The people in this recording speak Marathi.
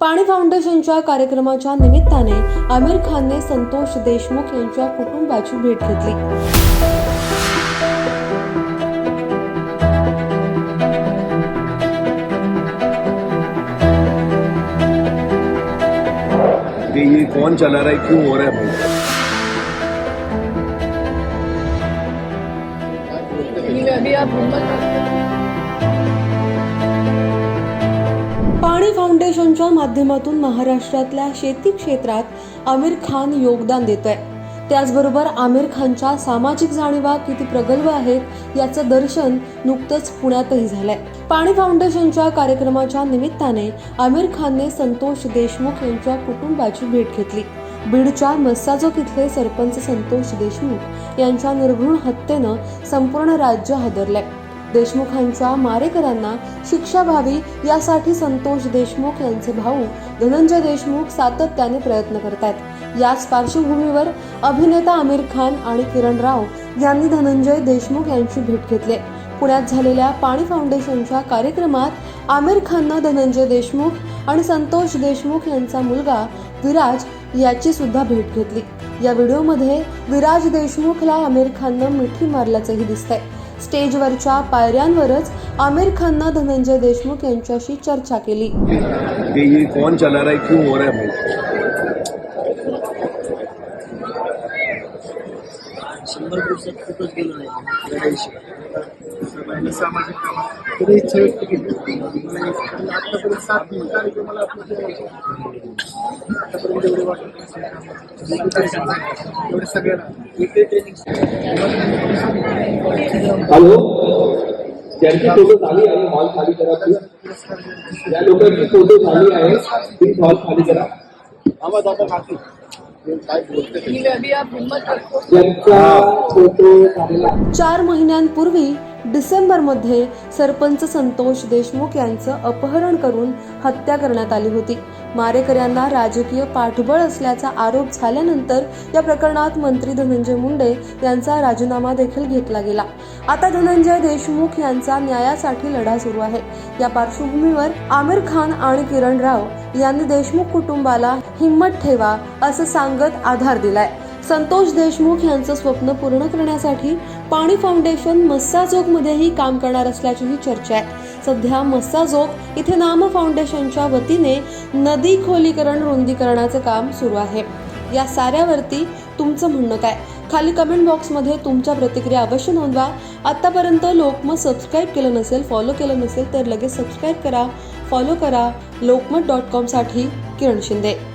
पाणी फाउंडेशनच्या कार्यक्रमाच्या निमित्ताने आमिर खानने संतोष देशमुख यांच्या कुटुंबाची भेट घेतली. कि ये कौन चला रहा है? क्यों हो रहा है भाई? अभी आप फाउंडेशनच्या माध्यमातून महाराष्ट्रातल्या शेती क्षेत्रात आमिर खान योगदान देत आहे त्याचबरोबर आमिर खानच्या सामाजिक जाणीवा किती प्रगल्भ आहेत याचं दर्शन नुकतंच पुण्यातही झालंय. पाणी फाउंडेशनच्या कार्यक्रमाच्या निमित्ताने आमिर खानने संतोष देशमुख यांच्या कुटुंबाची भेट घेतली. बीडच्या मस्साजोक इथले सरपंच संतोष देशमुख यांच्या निर्घृण हत्येनं संपूर्ण राज्य हादरलंय. देशमुखांचा मारेकरांना शिक्षा व्हावी यासाठी संतोष देशमुख यांचे भाऊ धनंजय देशमुख सातत्याने प्रयत्न करतात याच पार्श्वभूमीवर अभिनेता आमिर खान आणि किरण राव यांनी धनंजय देशमुख यांची भेट घेतली. पुण्यात झालेल्या पाणी फाउंडेशनच्या कार्यक्रमात आमिर खाननं धनंजय देशमुख आणि संतोष देशमुख यांचा मुलगा विराज याची सुद्धा भेट घेतली. या व्हिडिओमध्ये विराज देशमुखला आमिर खाननं मिठी मारल्याचंही दिसतंय. स्टेजवरच्या पायऱ्यांवरच आमिर खाननं धनंजय देशमुख यांच्याशी चर्चा केली. कि ये कौन चला रहा है क्यों हो रहा है भाई शंभर दिवसात कुठंच गेलो नाही. या दिवशी सर्वांनी सामाजिक तरी इच्छा व्यक्त केली आणि आतापर्यंत सात कार्यक्रमाला आपलं जे आतापर्यंत जेवढे वाटत एवढे सगळ्यांना weekly training हॅलो? ज्यांची फोटो झाली आहे हॉल खाली करा. ज्या लोकांची फोटो झाली आहे. प्लीज हॉल खाली करा. आवाज आता काकी काय बोलते अभी आप हिम्मत रखो ज्यांचा फोटो झालेला चार महिन्यांपूर्वी डिसेंबरमध्ये सरपंच संतोष देशमुख यांचं अपहरण करून हत्या करण्यात आली होती. मारेकऱ्यांना राजकीय पाठबळ असल्याचा आरोप झाल्यानंतर या प्रकरणात मंत्री धनंजय मुंडे यांचा राजीनामा देखील घेतला गेला. आता धनंजय देशमुख यांचा न्यायासाठी लढा सुरू आहे. या पार्श्वभूमीवर आमिर खान आणि किरण राव यांनी देशमुख कुटुंबाला हिंमत ठेवा असं सांगत आधार दिलाय. संतोष देशमुख यांचं स्वप्न पूर्ण करण्यासाठी पाणी फाउंडेशन मस्साजोगमध्येही काम करणार असल्याचीही चर्चा आहे. सध्या मस्साजोग इथे नाम फाउंडेशनच्या वतीने नदी खोलीकरण रुंदीकरणाचं काम सुरू आहे. या साऱ्यावरती तुमचं म्हणणं काय? खाली कमेंट बॉक्समध्ये तुमच्या प्रतिक्रिया अवश्य नोंदवा. आत्तापर्यंत लोकमत सबस्क्राईब केलं नसेल फॉलो केलं नसेल तर लगेच सबस्क्राईब करा फॉलो करा. लोकमत डॉट कॉमसाठी किरण शिंदे.